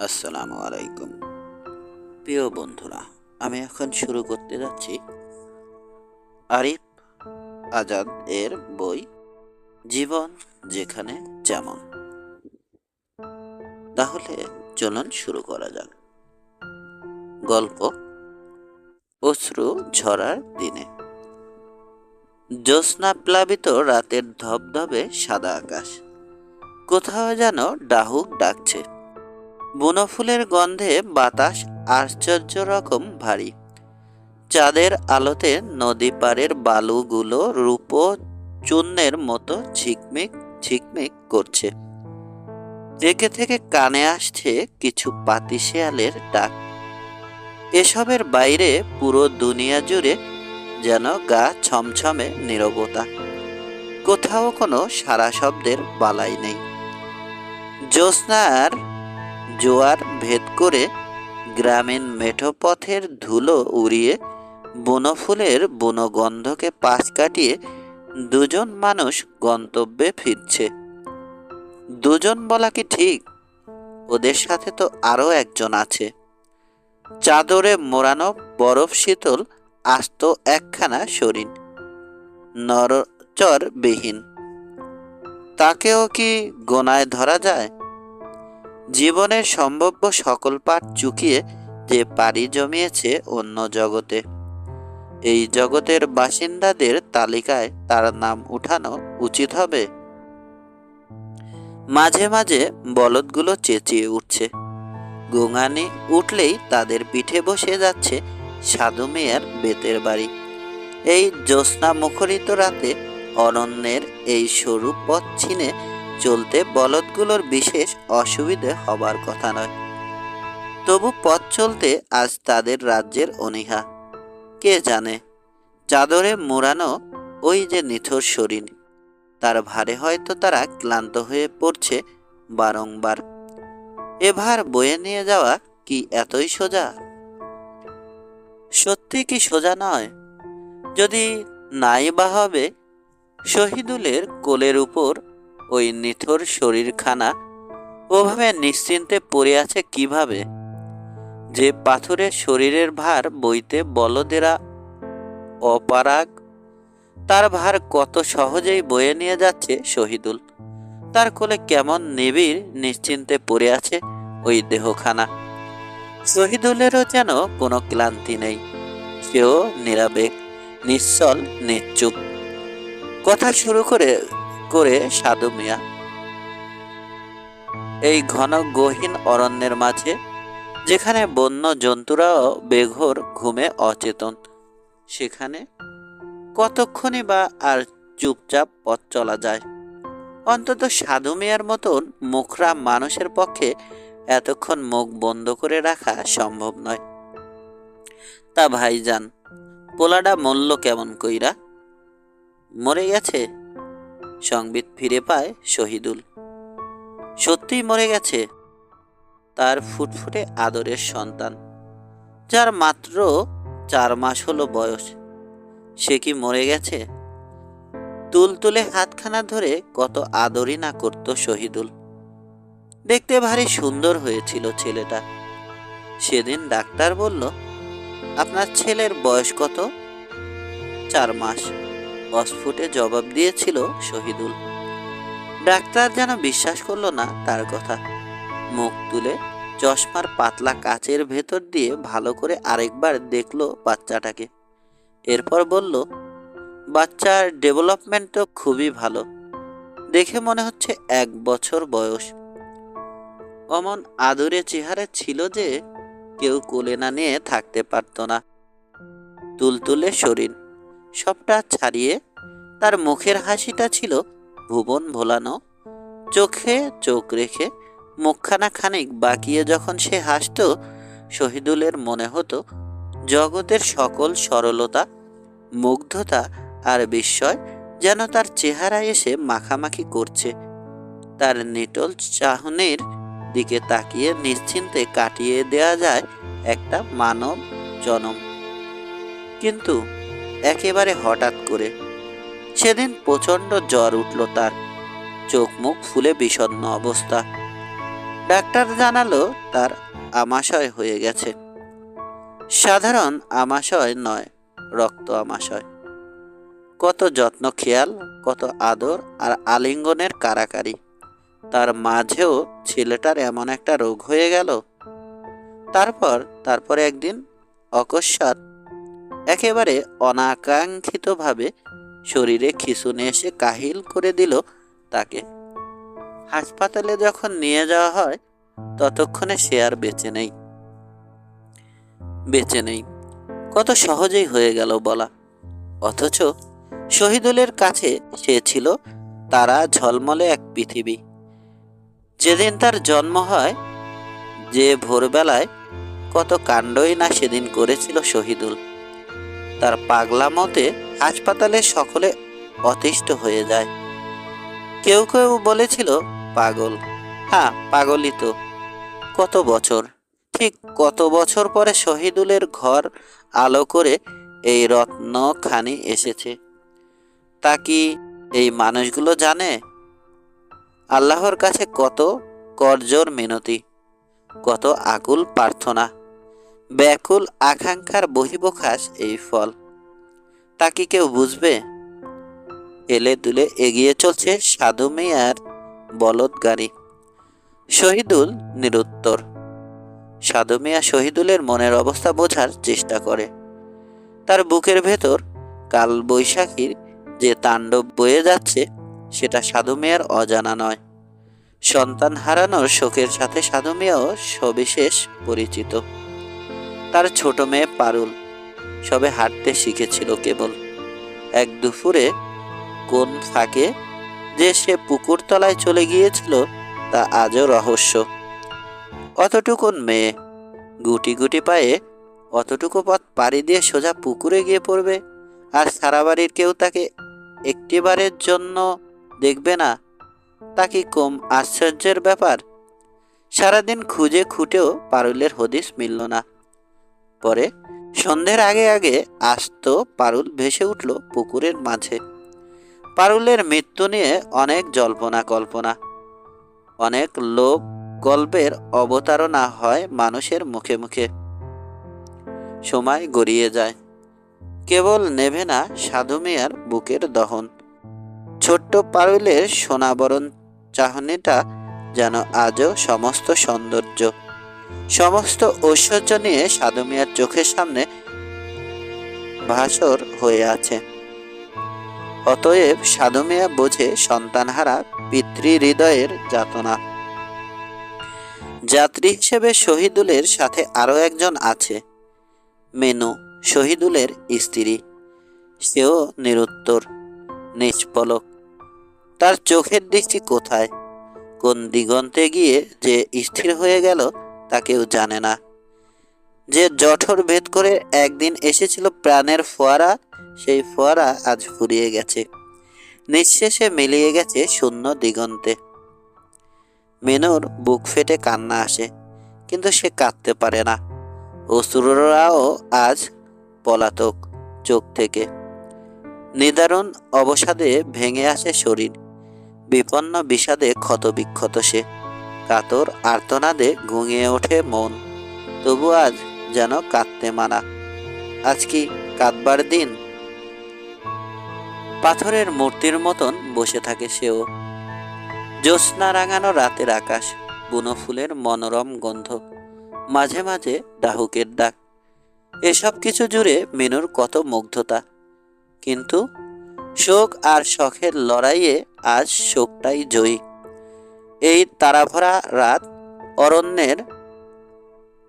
আসসালামু আলাইকুম। প্রিয় বন্ধুরা, আমি এখন শুরু করতে যাচ্ছি আরিফ আজাদ এর বই জীবন যেখানে যেমন। তাহলে চলুন শুরু করা যাক। গল্প অশ্রু ঝরার দিনে। জ্যোৎস্না প্লাবিত রাতের ধবধবে সাদা আকাশ। কোথাও যেন ডাহুক ডাকছে। বুনো ফুলের গন্ধে বাতাস আশ্চর্য রকম ভারী। চাঁদের আলোতে নদী পাড়ের বালুগুলো রূপ চূর্ণের মতো ঝিকমিক ঝিকমিক করছে। থেকে থেকে কানে আসছে কিছু পাতিশেয়ালের ডাক। এসবের বাইরে পুরো দুনিয়া জুড়ে যেন গা ছমছমে নীরবতা। কোথাও কোনো সারা শব্দের বালাই নেই। জ্যোৎস্নার জোয়ার ভেদ করে গ্রামীণ মেঠো পথের ধুলো উড়িয়ে বনফুলের বনগন্ধকে পাশ কাটিয়ে দুজন মানুষ গন্তব্যে ফিরছে। দুজন বলা কি ঠিক? ওদের সাথে তো আরও একজন আছে। চাদরে মোড়ানো বরফ শীতল, আস্ত একখানা শরীর। নরচরবিহীন। তাকেও কি গোনায় ধরা যায়? জীবনের সম্ভাব্য সকল পাঠ চুকিয়ে যে পাড়ি জমিয়েছে অন্য জগতে। এই জগতের বাসিন্দাদের তালিকায় তার নাম উঠানো উচিত হবে। মাঝে মাঝে বলদগুলো চেঁচিয়ে উঠছে। গোঙানি উঠলেই তাদের পিঠে বসে যাচ্ছে সাধু মেয়ার বেতের বাড়ি। এই জ্যোৎস্না মুখরিত রাতে অরণ্যের এই সরু পথ ছিনে চলতে বলদগুলোর বিশেষ অসুবিধে হবার কথা নয়। তবু পথ চলতে আজ তাদের রাজ্যের অনীহা। কে জানে? চাদরে মোড়ানো ওই যে নিথর শরীর। তার ভারে হয়তো তারা ক্লান্ত হয়ে পড়ছে বারংবার। এভার বয়ে নিয়ে যাওয়া কি এতই সোজা? সত্যি কি সোজা নয়? যদি নাই বা হবে, শহীদুলের কোলের উপর ওই নিথর শরীরখানা ওভাবে নিশ্চিন্তে পড়ে আছে কীভাবে? যে পাথরের শরীরের ভার বইতে বলদেরা অপারাগ, তার ভার কত সহজেই বয়ে নিয়ে যাচ্ছে শহীদুল। তার কোলে কেমন নিবিড় নিশ্চিন্তে পড়ে আছে ওই দেহখানা। শহীদুলেরও যেন কোনো ক্লান্তি নেই। সেও নিরাবেগ, নিশ্চল নিশ্চুপ কথা শুরু করে করে, সাধু মিয়া। এই ঘন গহীন অরণ্যের মাঝে, যেখানে বন্য জন্তুরাও বেঘোর ঘুমে অচেতন, সেখানে কতক্ষণই বা আর চুপচাপ পথ চলা যায়? অন্তত সাধু মিয়ার মতন মুখরা মানুষের পক্ষে এতক্ষণ মুখ বন্ধ করে রাখা সম্ভব নয়। তা ভাইজান, পোলাডা মূল্য কেমন কইরা? মরে গেছে? সংবিত ফিরে পায় শহীদুল। সত্যিই মরে গেছে তার ফুটফুটে আদরের সন্তান, যার মাত্র চার মাস হলো বয়স। সে কি মরে গেছে? তুলতুলে হাতখানা ধরে কত আদরই না করত শহীদুল। দেখতে ভারী সুন্দর হয়েছিল ছেলেটা। সেদিন ডাক্তার বলল, আপনার ছেলের বয়স কত? চার মাস। অস্ফুটে জবাব দিয়েছিল শহীদুল। ডাক্তার যেন বিশ্বাস করল না তার কথা। মুখ তুলে চশমার পাতলা কাচের ভেতর দিয়ে ভালো করে আরেকবার দেখল বাচ্চাটাকে। এরপর বলল, বাচ্চার ডেভেলপমেন্ট তো খুবই ভালো। দেখে মনে হচ্ছে এক বছর বয়স। অমন আদুরে চেহারা ছিল যে কেউ কোলে না নিয়ে থাকতে পারত না। তুলতুলে শরীর। সবটা ছাড়িয়ে তার মুখের হাসিটা ছিল ভুবন ভোলানো। চোখে চোখ রেখে মুখখানা খানিক বাকিয়ে যখন সে হাসত, শহীদুলের মনে হতো জগতের সকল সরলতা, মুগ্ধতা আর বিস্ময় যেন তার চেহারা এসে মাখামাখি করছে। তার নিটল চাহনের দিকে তাকিয়ে নিশ্চিন্তে কাটিয়ে দেয়া যায় একটা মানব জনম। কিন্তু একেবারে হঠাৎ করে। সেদিন প্রচণ্ড জ্বর উঠল তার। চোখ মুখ ফুলে বিষণ্ণ অবস্থা। ডাক্তার জানালো তার আমাশয় হয়ে গেছে। সাধারণ আমাশয় নয়, রক্ত আমাশয়। কত যত্ন খেয়াল, কত আদর আর আলিঙ্গনের কারাকারি। তার মাঝেও ছেলেটার এমন একটা রোগ হয়ে গেল। তারপর তারপর একদিন অকস্মাৎ একেবারে অনাকাঙ্ক্ষিতভাবে শরীরে খিঁচুনে এসে কাহিল করে দিল তাকে। হাসপাতালে যখন নিয়ে যাওয়া হয়, ততক্ষণে সে আর বেঁচে নেই। বেঁচে নেই। কত সহজেই হয়ে গেল বলা। অথচ শহীদুলের কাছে সে ছিল তারা ঝলমলে এক পৃথিবী। যেদিন তার জন্ম হয়, যে ভোরবেলায় কত কাণ্ডই না সেদিন করেছিল শহীদুল। তার পাগলা মতে হাসপাতালে সকলে অতিষ্ঠ হয়ে যায়। কেউ কেউ বলেছিল, পাগল। হ্যাঁ পাগলই তো। কত বছর? ঠিক কত বছর পরে শহীদুলের ঘর আলো করে এই রত্নখানি এসেছে। তা কি এই মানুষগুলো জানে? আল্লাহর কাছে কত করজোর মিনতি, কত আকুল প্রার্থনা। ব্যাকুল আকাঙ্ক্ষার বহিবখাস এই ফল। তা কি কেউ বুঝবে? এলে দুলে এগিয়ে চলছে সাধু মেয়ার বলদ গাড়ি। শহীদুল নিরুত্তর। সাধু মিয়া শহীদুলের মনের অবস্থা বোঝার চেষ্টা করে। তার বুকের ভেতর কাল বৈশাখীর যে তাণ্ডব বয়ে যাচ্ছে, সেটা সাধু মিয়ার অজানা নয়। সন্তান হারানোর শোকের সাথে সাধু মিয়াও সবিশেষ পরিচিত। তার ছোট মেয়ে পারুল সবে হাঁটতে শিখেছিল কেবল। এক দুপুরে কোন ফাঁকে যে সে পুকুর তলায় চলে গিয়েছিল তা আজও রহস্য। অতটুকুন মেয়ে গুটি গুটি পায়ে অতটুকু পথ পাড়ি দিয়ে সোজা পুকুরে গিয়ে পড়বে আর সারা বাড়ির কেউ তাকে একটিবারের জন্য দেখবে না, তা কি কম আশ্চর্যের ব্যাপার? সারাদিন খুঁজে খুঁটেও পারুলের হদিস মিলল না। পরে সন্ধ্যের আগে আগে আস্ত পারুল ভেসে উঠল পুকুরের মাঝে। পারুলের মৃত্যু নিয়ে অনেক জল্পনা কল্পনা। অনেক লোক গল্পের অবতারণা হয় মানুষের মুখে মুখে। সময় গড়িয়ে যায়। কেবল নেভে না, সাধু মিয়ার বুকের দহন। ছোট্ট পারুলের সোনাবরণ চাহনিটা যেন আজও সমস্ত সৌন্দর্য সমস্ত ঐশ্বর্য নিয়ে সাধু মিয়ার চোখের সামনে ভাসর হয়ে আছে। অতএব সাধু মিয়া বোঝে সন্তানহারা পিতৃ হৃদয়ের যাতনা। যাত্রী হিসেবে শহীদুলের সাথে আরও একজন আছে, মেনু, শহীদুলের স্ত্রী। সেও নিরুত্তর, নিষ্পলক। তার চোখের দৃষ্টি কোথায়? কোন দিগন্তে গিয়ে যে স্থির হয়ে গেল তা কেউ জানে না। যে জঠর ভেদ করে একদিন এসেছিল প্রাণের ফোয়ারা, সেই ফোয়ারা আজ ফুরিয়ে গেছে। নিঃশেষে মিলিয়ে গেছে শূন্য দিগন্তে। মেনুর বুক ফেটে কান্না আসে, কিন্তু সে কাঁদতে পারে না। অসুররাও আজ পলাতক চোখ থেকে। নিদারুণ অবসাদে ভেঙে আসে শরীর, বিপন্ন বিষাদে ক্ষতবিক্ষত সে। কাতর আর্তনাদে ঘুমিয়ে ওঠে মন। তবু আজ যেন কাঁদতে মানা। আজ কি কাঁদবার দিন? পাথরের মূর্তির মতন বসে থাকে সেও। জ্যোৎস্না রাঙানো রাতের আকাশ, বুনো ফুলের মনোরম গন্ধ, মাঝে মাঝে ডাহুকের ডাক। এসব কিছু জুড়ে মিনুর কত মুগ্ধতা। কিন্তু শোক আর শখের লড়াইয়ে আজ শোকটাই জয়ী। এই তারাভরা রাত অরণ্যের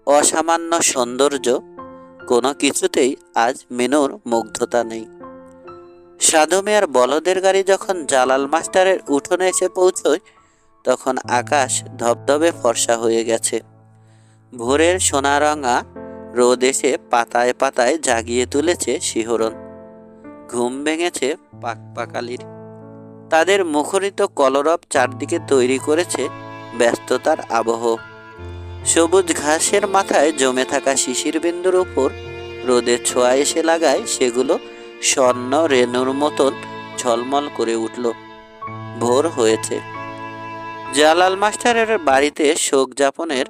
অসামান্য সৌন্দর্য কোনো কিছুতেই আজ মেনুর মুগ্ধতা নেই। সাধু মেয়ার বলদের গাড়ি যখন জালাল মাস্টারের উঠোনে এসে পৌঁছয়, তখন আকাশ ধবধবে ফর্সা হয়ে গেছে। ভোরের সোনারঙা রোদ এসে পাতায় পাতায় জাগিয়ে তুলেছে শিহরণ। ঘুম ভেঙেছে পাকপাকালির তাদের মুখরিত কলরব চারদিকে তৈরি করেছে ব্যস্ততার আবহ। সবুজ ঘাসের মাথায় জমে থাকা শিশির বিন্দুর উপর রোদের ছোঁয়া এসে লাগায় সেগুলো স্বর্ণ রেণুর মতন ঝলমল করে উঠল। ভোর হয়েছে। জালাল মাস্টারের বাড়িতে শোক যাপনের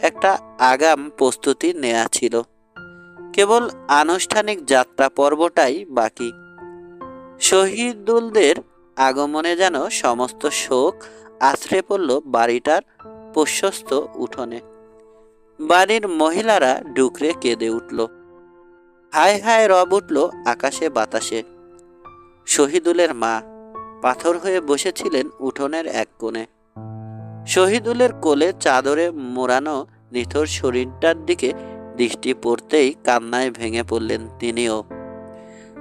একটা আগাম প্রস্তুতি নেওয়া ছিল। কেবল আনুষ্ঠানিক যাত্রা পর্বটাই বাকি। শহীদুলদের আগমনে যেন সমস্ত শোক আশ্রে পড়ল বাড়িটার প্রশস্ত উঠোনে। বাড়ির মহিলারা ডুকরে কেঁদে উঠল। হায় হায় রব উঠল আকাশে বাতাসে। শহীদুলের মা পাথর হয়ে বসেছিলেন উঠোনের এক কোণে। শহীদুলের কোলে চাদরে মোড়ানো নিথর শরীরটার দিকে দৃষ্টি পড়তেই কান্নায় ভেঙে পড়লেন তিনিও।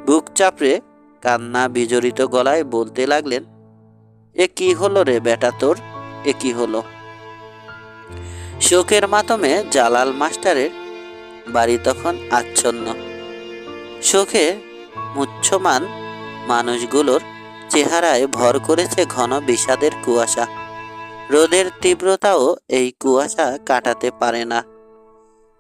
বুক চাপড়ে কান্না বিজড়িত গলায় বলতে লাগলেন, এ কি হলো রে বেটা তোর? এ কি হলো? শোকের মাতমে জালাল মাস্টারের বাড়ি তখন আচ্ছন্ন। শোকে মুচ্ছমান মানুষগুলোর চেহারায় ভর করেছে ঘন বিষাদের কুয়াশা। রোদের তীব্রতাও এই কুয়াশা কাটাতে পারে না।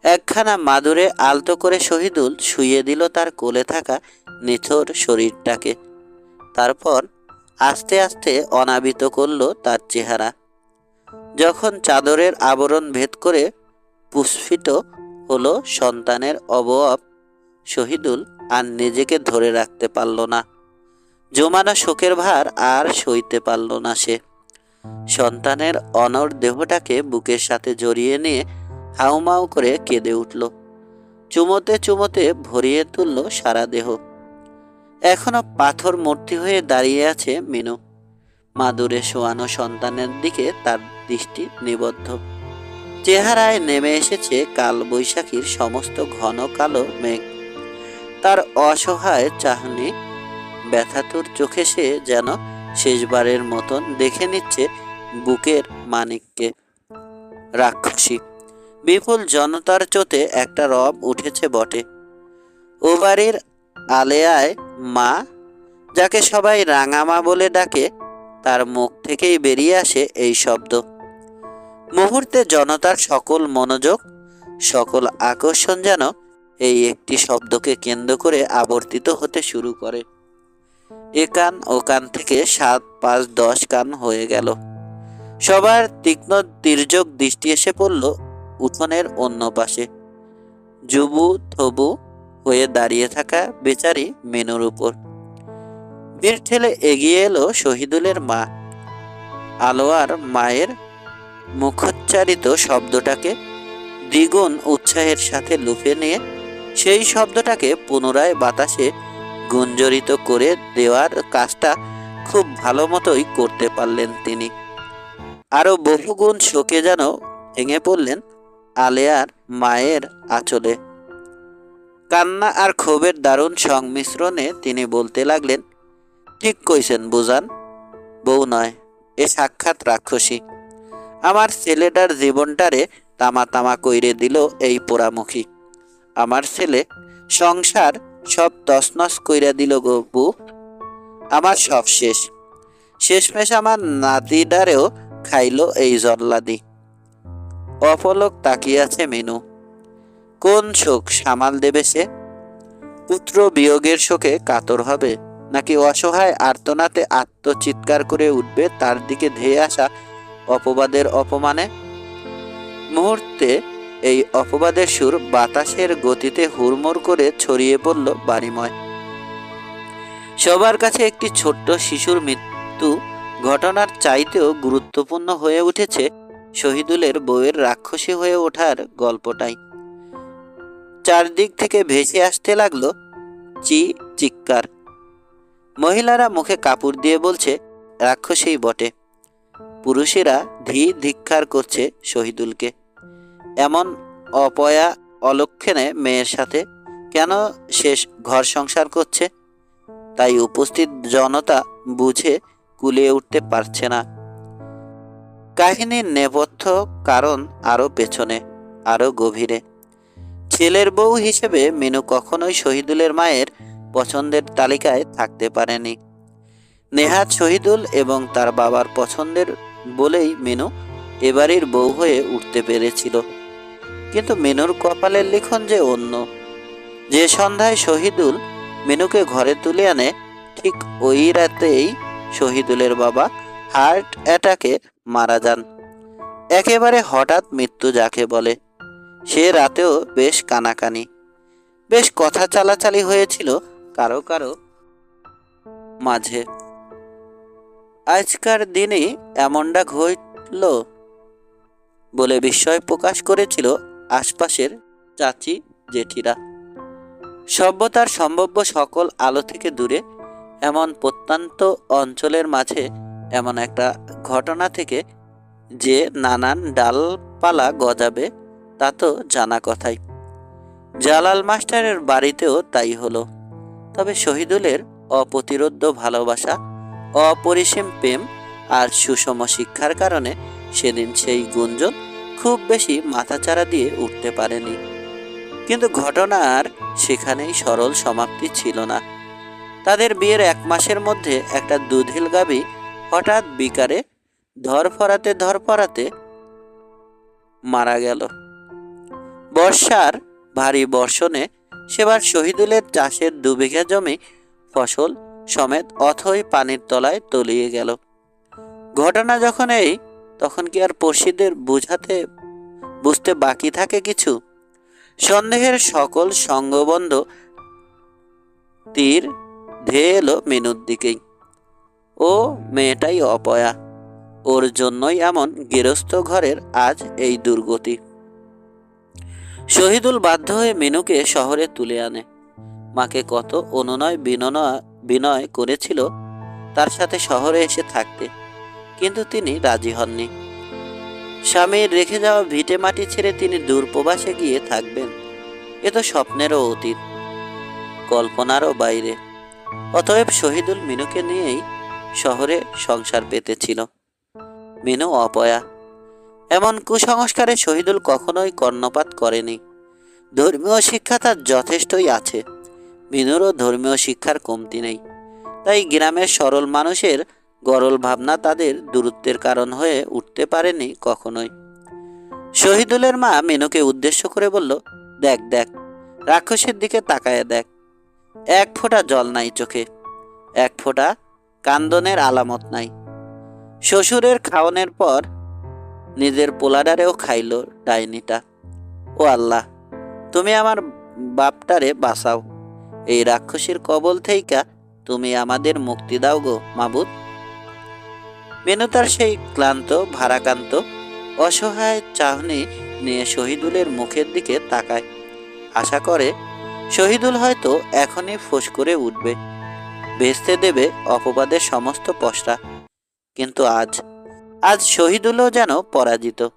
একখানা মাদুরে আলতো করে শহীদুল শুইয়ে দিল তার কোলে থাকা নিথর শরীরটাকে। তারপর আস্তে আস্তে অনাবিত করল তার চেহারা। যখন চাদরের আবরণ ভেদ করে পুষ্পিত হলো সন্তানের অবয়ব, শহীদুল আর নিজেকে ধরে রাখতে পারল না। জমানো শোকের ভার আর সইতে পারল না সে। সন্তানের অনর দেহটাকে বুকের সাথে জড়িয়ে নিয়ে হাউমাউ করে কেঁদে উঠল। চুমোতে চুমোতে ভরিয়ে তুলল সারা দেহ। এখনও পাথর মূর্তি হয়ে দাঁড়িয়ে আছে মিনু। মাদুরে শোয়ানো সন্তানের দিকে তার দৃষ্টি নিবদ্ধ। চেহারায় নেমে এসেছে কাল বৈশাখীর সমস্ত ঘন কালো মেঘ। তার অসহায় চাহনি ব্যথাতুর চোখে সে যেন শেষবারের মতন দেখে নিচ্ছে বুকের মানিককে। রাক্ষসী বিপুল জনতার চোতে একটা রব উঠেছে বটে। ও বাড়ির আলেয়ায় মা, যাকে সবাই রাঙামা বলে ডাকে, তার মুখ থেকেই বেরিয়ে আসে এই শব্দ। মুহূর্তে জনতার সকল মনোযোগ, সকল আকর্ষণ যেন এই একটি শব্দকে কেন্দ্র করে আবর্তিত হতে শুরু করে। এ কান ও কান থেকে সাত, পাঁচ, দশ কান হয়ে গেল। সবার তীক্ষ্ণ তির্যক দৃষ্টি এসে পড়ল উঠোনের অন্য পাশে। যুবু থবু হয়ে দাঁড়িয়ে থাকা বেচারি মেনুর উপর। বীর ঠেলে এগিয়ে এলো শহীদুলের মা। আলোয়ার মায়ের মুখোচ্চারিত শব্দটাকে দ্বিগুণ উৎসাহের সাথে লুফে নিয়ে সেই শব্দটাকে পুনরায় বাতাসে গুঞ্জরিত করে দেওয়ার কাজটা খুব ভালো মতোই করতে পারলেন তিনি। আরও বহুগুণ শোকে যেন ভেঙে পড়লেন আলেয়ার মায়ের আঁচলে। কান্না আর ক্ষোভের দারুণ সংমিশ্রণে তিনি বলতে লাগলেন, ঠিক কইছেন বুঝান, বউ নয়, এ সাক্ষাৎ রাক্ষসী। আমার ছেলেটার জীবনটারে তামা তামা কইরে দিল এই পোড়ামুখী। আমার ছেলে সংসার সব তছনছ কইরা দিল গো বউ। আমার সব শেষ। শেষমেশ আমার নাতিডারেও খাইল এই জল্লাদি। অপলক তাকিয়ে আছে মেনু। কোন শোক সামাল দেবে সে? পুত্র বিয়োগের শোকে কাতর হবে, নাকি অসহায় আর্তনাতে আত্মচিৎকার করে উঠবে তার দিকে ধেয়ে আসা অপবাদের অপমানে? মুহূর্তে এই অপবাদের সুর বাতাসের গতিতে হুড়মুড় করে ছড়িয়ে পড়ল বাড়িময়। সবার কাছে একটি ছোট্ট শিশুর মৃত্যু ঘটনার চাইতেও গুরুত্বপূর্ণ হয়ে উঠেছে শহীদুলের বউয়ের রাক্ষসী হয়ে ওঠার গল্পটাই। চারদিক থেকে ভেসে আসতে লাগল চি চিৎকার। মহিলারা মুখে কাপড় দিয়ে বলছে, রাক্ষসেই বটে। পুরুষেরা ধি ধিক্ষার করছে শহীদুলকে। এমন অপয়া অলক্ষণে মেয়ের সাথে কেন শেষ ঘর সংসার করছে? তাই উপস্থিত জনতা বুঝে কুলিয়ে উঠতে পারছে না। কাহিনীর নেপথ্য কারণ আরও পেছনে আরও গভীরে। ছেলের বউ হিসেবে মিনু কখনোই শহীদুলের মায়ের পছন্দের তালিকায় থাকতে পারেনি। নেহাত শহীদুল এবং তার বাবার পছন্দের বলেই মিনু এবারের বউ হয়ে উঠতে পেরেছিল। কিন্তু মিনুর কপালের লিখন যে অন্য। যে সন্ধ্যায় শহীদুল মিনুকে ঘরে তুলে আনে, ঠিক ওই রাতেই শহীদুলের বাবা হার্ট অ্যাটাকে মারা যান। একেবারে হঠাৎ মৃত্যু যাকে বলে। সে রাতেও বেশ কানাকানি। বেশ কথা চালাচালি হয়েছিল কারও কারও মাঝে। আজকার দিনে এমনটা ঘটল বলে বিস্ময় প্রকাশ করেছিল আশপাশের চাচি, জেঠিরা। সভ্যতার সম্ভাব্য সকল আলো থেকে দূরে, এমন প্রত্যন্ত অঞ্চলের মাঝে এমন একটা ঘটনা থেকে যে নানান ডালপালা গজাবে, তা তো জানা কথাই। জালাল মাস্টারের বাড়িতেও তাই হলো। তবে শহীদুলের অপ্রতিরোধ্য ভালোবাসা, অপরিসীম প্রেম আর সুষম শিক্ষার কারণে সেদিন সেই গুঞ্জন খুব বেশি মাথাচাড়া দিয়ে উঠতে পারেনি। কিন্তু ঘটনার সেখানেই সরল সমাপ্তি ছিল না। তাদের বিয়ের এক মাসের মধ্যে একটা দুধিল গাবি হঠাৎ বিকারে ধরফরাতে ধরফরাতে মারা গেল। বর্ষার ভারী বর্ষণে সেবার শহীদুলের চাষের দু বিঘা জমি ফসল সমেত অথই পানির তলায় তলিয়ে গেল। ঘটনা যখন এই, তখন কি আর পড়শিদের বুঝাতে, বুঝতে বাকি থাকে কিছু? সন্দেহের সকল সঙ্গবন্ধ তীর ধেয়ে এলো মেনুর দিকেই। ও মেয়েটাই অপয়া। ওর জন্যই এমন গেরস্থ ঘরের আজ এই দুর্গতি। শহীদুল বাধ্য হয়ে মেনুকে শহরে তুলে আনে। মাকে কত অনুনয় বিনয় বিনয় করেছিল তার সাথে শহরে এসে থাকতে, কিন্তু তিনি রাজি হননি। স্বামীর রেখে যাওয়া ভিটে মাটি ছেড়ে তিনি দূরপ্রবাসে গিয়ে থাকবেন, এ তো স্বপ্নেরও অতীত। কল্পনারও বাইরে। অতএব শহীদুল মিনুকে নিয়েই শহরে সংসার পেতেছিল মিনু অপয়া। এমন কুসংস্কারে শহীদুল কখনোই কর্ণপাত করেনি। ধর্মীয় শিক্ষা তার যথেষ্টই আছে। মিনুরও ধর্মীয় শিক্ষার কমতি নেই। তাই গ্রামের সরল মানুষের গরল ভাবনা তাদের দূরত্বের কারণ হয়ে উঠতে পারেনি কখনোই। শহীদুলের মা মিনুকে উদ্দেশ্য করে বলল, দেখ দেখ, রাক্ষসের দিকে তাকায় দেখ। এক ফোঁটা জল নাই চোখে। এক ফোঁটা কান্দনের আলামত নাই। শ্বশুরের খাওয়ানোর পর নিজের পোলাডারেও খাইল ডাইনিটা। ও আল্লাহ, তুমি আমার বাপটারে বাঁচাও। এই রাক্ষসীর কবল থেইকা তুমি আমাদের মুক্তি দাও গো, মাবুদ। মেনু তার সেই ক্লান্ত ভারাকান্ত অসহায় চাহনি নিয়ে শহীদুলের মুখের দিকে তাকায়। আশা করে, শহীদুল হয়তো এখনই ফোঁস করে উঠবে। ভেস্তে দেবে অপবাদের সমস্ত পশরা। কিন্তু আজ আজ শহীদুলও যেন পরাজিত।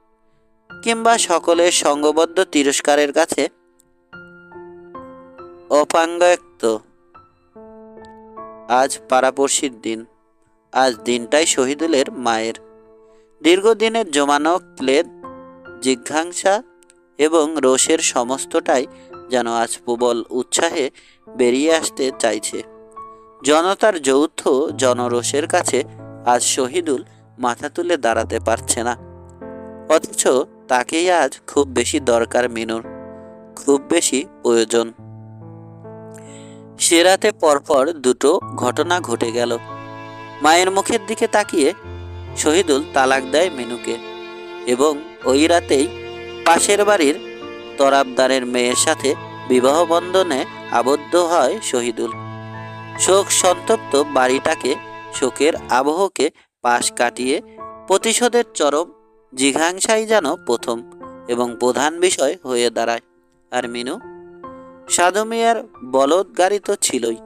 কিংবা সকলের সঙ্গবদ্ধ তিরস্কারের কাছে অপাঙ্গায়ক্ত আজ পাড়াপড়শির দিন। আজ দিনটাই শহীদুলের মায়ের। দীর্ঘদিনের জমানো ক্লেদ, জিজ্ঞাসা এবং রোষের সমস্তটাই যেন আজ প্রবল উৎসাহে বেরিয়ে আসতে চাইছে। জনতার যৌথ জনরোষের কাছে আজ শহীদুল মাথা তুলে দাঁড়াতে পারছে না। অথচ তাকেই আজ খুব বেশি দরকার মিনুর, খুব বেশি প্রয়োজন। সে রাতে পরপর দুটো ঘটনা ঘটে গেল। মায়ের মুখের দিকে তাকিয়ে শহীদুল তালাক দেয় মিনুকে এবং ওই রাতেই পাশের বাড়ির তরাবদারের মেয়ের সাথে বিবাহ বন্ধনে আবদ্ধ হয় শহীদুল। শোক সন্তপ্ত বাড়িটাকে, শোকের আবহকে পাশ কাটিয়ে প্রতিশোধের চরম জিঘাংসাই যেন প্রথম এবং প্রধান বিষয় হয়ে দাঁড়ায়। আর মিনু? সাধু মিয়ার বলদ গাড়ি তো ছিলই।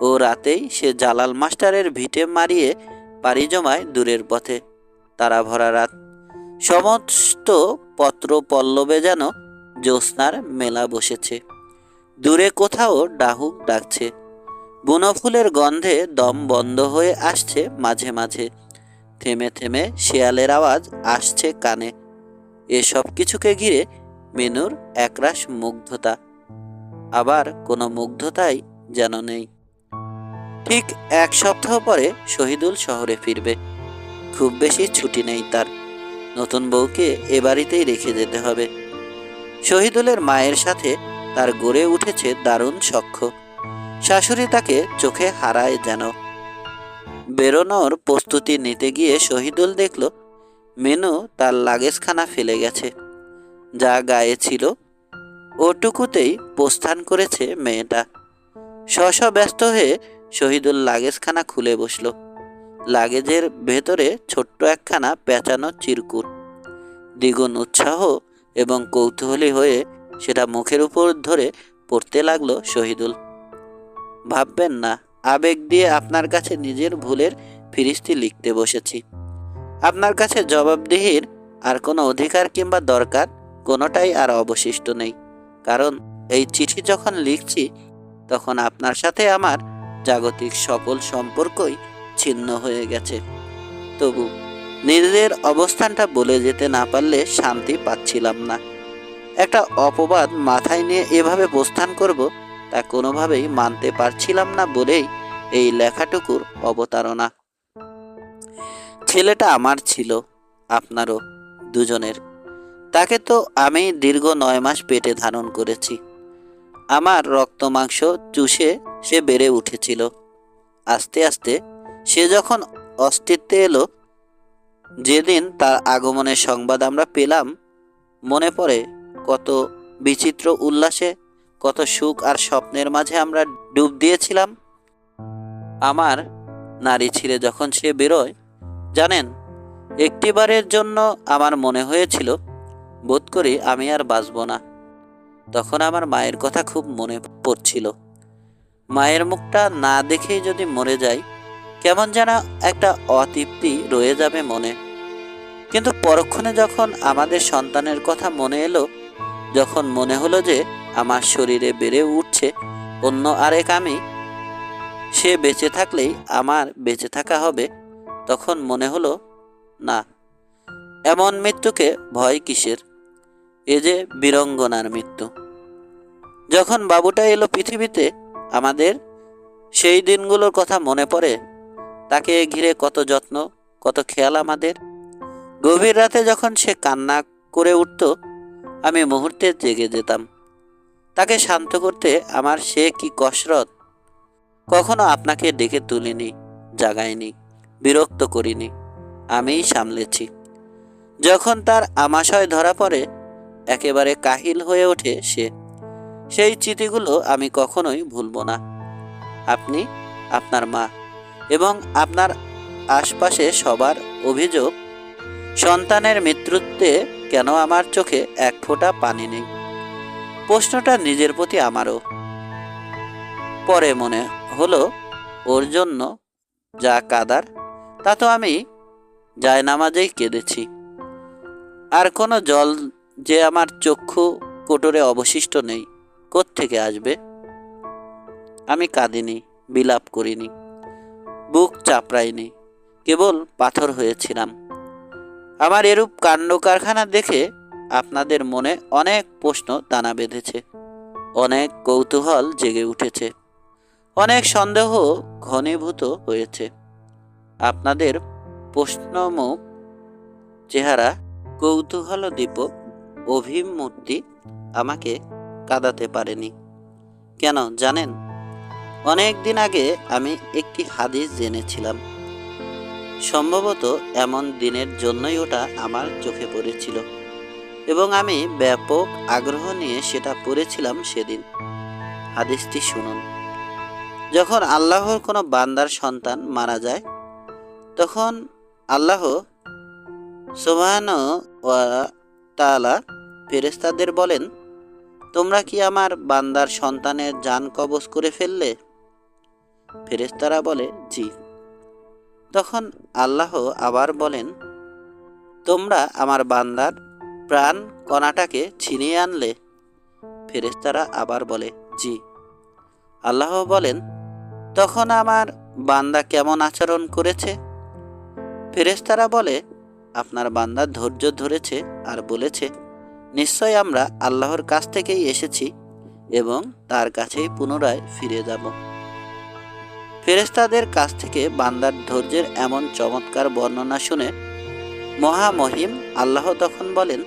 ও রাতেই সে জালাল মাস্টারের ভিটে মারিয়ে পাড়ি জমায় দূরের পথে। তারা ভরা রাত। সমস্ত পত্র পল্লবে যেন জ্যোৎস্নার মেলা বসেছে। দূরে কোথাও ডাহুক ডাকছে। বুনো ফুলের গন্ধে দম বন্ধ হয়ে আসছে মাঝে মাঝে। থেমে থেমে শেয়ালের আওয়াজ আসছে কানে। এসব কিছুকে ঘিরে মেনুর একরাশ মুগ্ধতা। আবার কোনো মুগ্ধতাই যেন নেই। ঠিক এক সপ্তাহ পরে শহীদুল শহরে ফিরবে। খুব বেশি ছুটি নেই তার। নতুন বউকে এ বাড়িতেই রেখে যেতে হবে। শহীদুলের মায়ের সাথে তার গড়ে উঠেছে দারুণ সখ্য। শাশুড়ি তাকে চোখে হারায় যেন। বেরোনোর প্রস্তুতি নিতে গিয়ে শহীদুল দেখল, মেনু তার লাগেজখানা ফেলে গেছে। যা গায়ে ছিল, ওটুকুতেই প্রস্থান করেছে মেয়েটা। স্ব ব্যস্ত হয়ে শহীদুল লাগেজখানা খুলে বসল। লাগেজের ভেতরে ছোট্ট একখানা পেঁচানো চিরকুট। দ্বিগুণ উৎসাহ এবং কৌতূহলী হয়ে সেটা মুখের উপর ধরে পড়তে লাগল শহীদুল। ভাববেন না, আবেগ দিয়ে আপনার কাছে নিজের ভুলের ফিরিস্তি লিখতে বসেছি। আপনার কাছে জবাবদিহির আর কোনো অধিকার কিংবা দরকার কোনোটাই আর অবশিষ্ট নেই। কারণ এই চিঠি যখন লিখছি, তখন আপনার সাথে আমার জাগতিক সকল সম্পর্কই ছিন্ন হয়ে গেছে। তবু নিজের অবস্থানটা বলে যেতে না পারলে শান্তি পাচ্ছিলাম না। একটা অপবাদ মাথায় নিয়ে এভাবে প্রস্থান করব তা কোনোভাবেই মানতে পারছিলাম না বলেই এই লেখাটুকুর অবতারণা। ছেলেটা আমার ছিল, আপনারও, দুজনের। তাকে তো আমি দীর্ঘ নয় মাস পেটে ধারণ করেছি। আমার রক্ত মাংস চুষে সে বেড়ে উঠেছিল। আস্তে আস্তে সে যখন অস্তিত্বে এলো, যেদিন তার আগমনের সংবাদ আমরা পেলাম, মনে পড়ে কত বিচিত্র উল্লাসে কত সুখ আর স্বপ্নের মাঝে আমরা ডুব দিয়েছিলাম। আমার নারী ছিঁড়ে যখন সে বেরোয়, জানেন, একটিবারের জন্য আমার মনে হয়েছিল, বোধ করি আমি আর বাঁচব না। তখন আমার মায়ের কথা খুব মনে পড়ছিল। মায়ের মুখটা না দেখেই যদি মরে যাই, কেমন যেন একটা অতৃপ্তি রয়ে যাবে মনে। কিন্তু পরক্ষণে যখন আমাদের সন্তানের কথা মনে এলো যখন মনে হলো যে আমার শরীরে বেড়ে উঠছে, অন্য আরেক আমি, সে বেঁচে থাকলেই আমার বেঁচে থাকা হবে, তখন মনে হলো, না, এমন মৃত্যুকে ভয় কিসের? এ যে বীরঙ্গনার মৃত্যু। যখন বাবুটা এলো পৃথিবীতে, আমাদের সেই দিনগুলোর কথা মনে পড়ে, তাকে ঘিরে কত যত্ন, কত খেয়াল আমাদের। গভীর রাতে যখন সে কান্না করে উঠত আমি মুহূর্তে জেগে যেতাম। তাকে শান্ত করতে আমার সে কি কসরত? কখনো আপনাকে ডেকে তুলিনি, জাগাইনি, বিরক্ত করিনি, আমিই সামলেছি। যখন তার আমাশয় ধরা পড়ে, একেবারে কাহিল হয়ে ওঠে সে। সেই চিঠিগুলো আমি কখনোই ভুলবো না। আপনি আপনার মা এবং আপনার আশপাশে সবার অভিযোগ সন্তানের মৃত্যুতে কেন আমার চোখে এক ফোঁটা পানি নেই? প্রশ্নটা নিজের প্রতি আমারও। পরে মনে হলো, ওর জন্য যা কাদার, তা তো আমি যায় নামাজেই কেঁদেছি। আর কোনো জল যে আমার চক্ষু কোটরে অবশিষ্ট নেই থেকে আসবে? আমি কাঁদিনি, বিলাপ করিনি, বুক চাপড়াইনি, কেবল পাথর হয়েছিলাম। আমার এরূপ কাণ্ড কারখানা দেখে আপনাদের মনে অনেক প্রশ্ন দানা বেঁধেছে। অনেক কৌতূহল জেগে উঠেছে। অনেক সন্দেহ ঘনীভূত হয়েছে। আপনাদের প্রশ্নমুখ চেহারা কৌতূহল দীপক অভিমূর্তি আমাকে কাঁদাতে পারেনি। কেন জানেন? অনেক দিন আগে আমি একটি হাদিস জেনেছিলাম। সম্ভবত এমন দিনের জন্যই ওটা আমার চোখে পড়েছিল। এবং আমি ব্যাপক আগ্রহ নিয়ে সেটা পড়েছিলাম সেদিন। হাদিসটি শুনুন। যখন আল্লাহর কোনো বান্দার সন্তান মারা যায়, তখন আল্লাহ সোভান তালা ফেরেস্তাদের বলেন, তোমরা কি আমার বান্দার সন্তানের যান কবজ করে ফেললে? ফেরেস্তারা বলে, জি। তখন আল্লাহ আবার বলেন, তোমরা আমার বান্দার প্রাণ কণাটাকে ছিনিয়ে আনলে? ফেরেস্তারা আবার বলে, জি। আল্লাহ বলেন, তখন আমার বান্দা কেমন আচরণ করেছে? ফেরেস্তারা বলে, আপনার বান্দা ধৈর্য ধরেছে আর বলেছে, নিশ্চয় আমরা আল্লাহর কাছ থেকেই এসেছি এবং তার কাছেই পুনরায় ফিরে যাব। ফেরেস্তাদের কাছ থেকে বান্দার ধৈর্যের এমন চমৎকার বর্ণনা শুনে মহামহিম আল্লাহ তখন বলেন,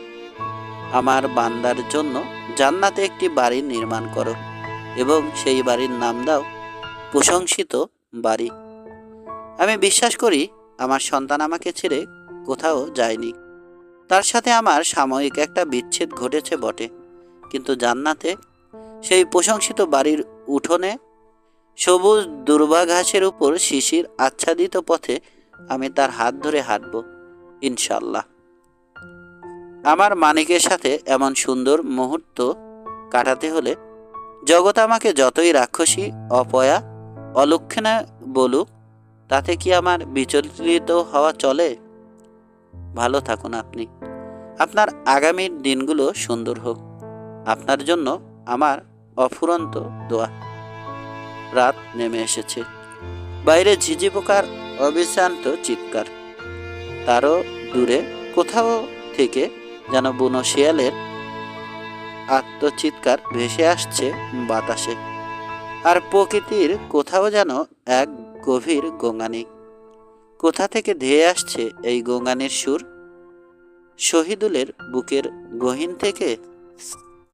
আমার বান্দার জন্য জান্নাতে একটি বাড়ি নির্মাণ করো এবং সেই বাড়ির নাম দাও প্রশংসিত বাড়ি। আমি বিশ্বাস করি আমার সন্তান আমাকে ছেড়ে কোথাও যায়নি। তার সাথে আমার সাময়িক একটা বিচ্ছেদ ঘটেছে বটে। কিন্তু জান্নাতে সেই প্রশংসিত বাড়ির উঠোনে সবুজ দুর্বা ঘাসের উপর শিশির আচ্ছাদিত পথে আমি তার হাত ধরে হাঁটব ইনশাল্লাহ আমার মানিকের সাথে এমন সুন্দর মুহূর্ত কাটাতে হলে জগৎ আমাকে যতই রাক্ষসী, অপয়া অলক্ষণা বলুক, তাতে কি আমার বিচলিত হওয়া চলে? ভালো থাকুন আপনি। আপনার আগামীর দিনগুলো সুন্দর হোক। আপনার জন্য আমার অফুরন্ত দোয়া। রাত নেমে এসেছে। বাইরে ঝিঝি পোকার অবিশ্রান্ত চিৎকার। তারও দূরে কোথাও থেকে যেন বুনো শিয়ালের আত্মচিৎকার ভেসে আসছে বাতাসে। আর প্রকৃতির কোথাও যেন এক গভীর গঙ্গানি কোথা থেকে ধেয়ে আসছে এই গঙ্গানির সুর? শহীদুলের বুকের গহীন থেকে